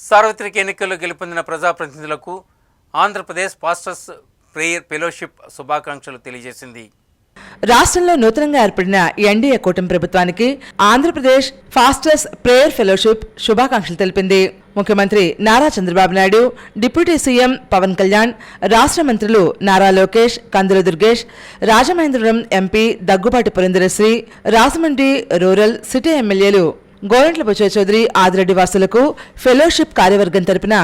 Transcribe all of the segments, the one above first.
సార్వత్రిక ఎన్నికల్లో గెలుపొందిన ప్రజాప్రతినిధులకు ఆంధ్రప్రదేశ్ పాస్టర్స్ ప్రేయర్ ఫెలోషిప్ శుభాకాంక్షలు తెలియజేసింది. రాష్ట్రంలో నూతనంగా ఏర్పడిన ఎన్డీఏ కూటమి ప్రభుత్వానికి ఆంధ్రప్రదేశ్ ఫాస్టర్స్ ప్రేయర్ ఫెలోషిప్ శుభాకాంక్షలు తెలిపింది. ముఖ్యమంత్రి నారా చంద్రబాబు నాయుడు డిప్యూటీ సీఎం పవన్ కళ్యాణ్ రాష్ట్ర మంత్రులు Nara Lokesh Kandula Durgesh Rajamahendravaram MP Daggubati Purandeswari Rajahmundry rural city ఎమ్మెల్యేలు గోరంట్ల బుజయ్ చౌదరి ఆదిరెడ్డి వాసులకు ఫెలోషిప్ కార్యవర్గం తరపున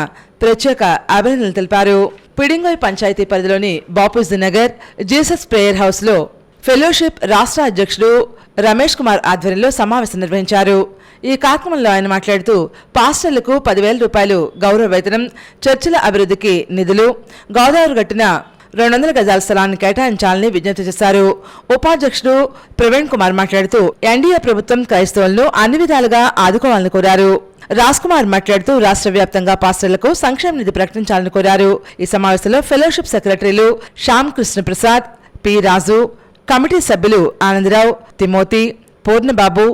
ప్రత్యేక అభినందనలు తెలిపారు. పిడింగోయ్ పంచాయతీ పరిధిలోని బాపూజీ నగర్ జీసస్ ప్రేయర్ హౌస్లో ఫెలోషిప్ రాష్ట్ర అధ్యక్షుడు రమేష్ కుమార్ ఆధ్వర్యంలో సమావేశం నిర్వహించారు. ఈ కార్యక్రమంలో ఆయన మాట్లాడుతూ పాస్టర్లకు పదివేల రూపాయలు గౌరవ వేతనం చర్చిల అభివృద్ధికి నిధులు గోదావరి గట్టిన రెండు వందల గజాల స్థలాన్ని కేటాయించాలని విజ్ఞప్తి చేశారు. ఉపాధ్యక్షుడు ప్రవీణ్ కుమార్ మాట్లాడుతూ ఎన్డీఏ ప్రభుత్వం క్రైస్తవులను అన్ని విధాలుగా ఆదుకోవాలని కోరారు. రాజ్ కుమార్ మాట్లాడుతూ రాష్ట్ర వ్యాప్తంగా పాస్టర్లకు సంక్షేమ నిధి ప్రకటించాలని కోరారు. ఈ సమావేశంలో ఫెలోషిప్ సెక్రటరీలు శ్యామ్ కృష్ణ ప్రసాద్ పి రాజు కమిటీ సభ్యులు Anandarao Timothy Purnababu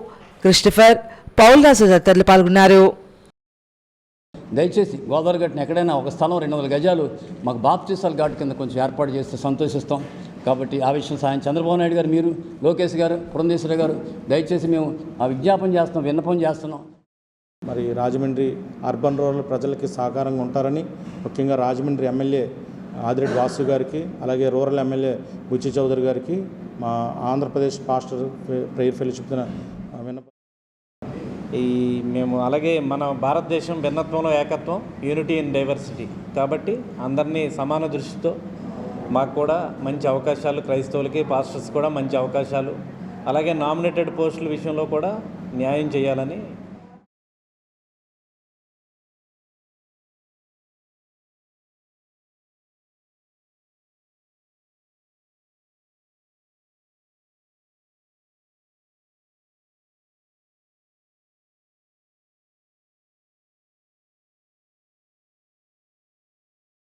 Christopher Paul Raju తదితరులు పాల్గొన్నారు. దయచేసి గోదావరి గట్టున ఎక్కడైనా ఒక స్థలం రెండు వందల గజాలు మాకు బాప్తీసాల ఘాట్ కింద కొంచెం ఏర్పాటు చేస్తే సంతోషిస్తాం. కాబట్టి ఆ విషయం సాయం చంద్రబాబు నాయుడు గారు మీరు లోకేష్ గారు పురంధేశ్వర గారు దయచేసి మేము ఆ విజ్ఞాపన చేస్తున్నాం విన్నపం చేస్తున్నాం. మరి రాజమండ్రి అర్బన్ రూరల్ ప్రజలకి సహకారంగా ఉంటారని ముఖ్యంగా రాజమండ్రి ఎమ్మెల్యే ఆదిరెడ్డి వాసు గారికి అలాగే రూరల్ ఎమ్మెల్యే బుచ్చి చౌదరి గారికి మా ఆంధ్రప్రదేశ్ పాస్టర్ ప్రేయర్ ఫెలోషిప్ ఈ మేము అలాగే మన భారతదేశం భిన్నత్వంలో ఏకత్వం యూనిటీ ఇన్ డైవర్సిటీ కాబట్టి అందరినీ సమాన దృష్టితో మాకు కూడా మంచి అవకాశాలు క్రైస్తవులకి పాస్టర్స్ కూడా మంచి అవకాశాలు అలాగే నామినేటెడ్ పోస్టుల విషయంలో కూడా న్యాయం చేయాలని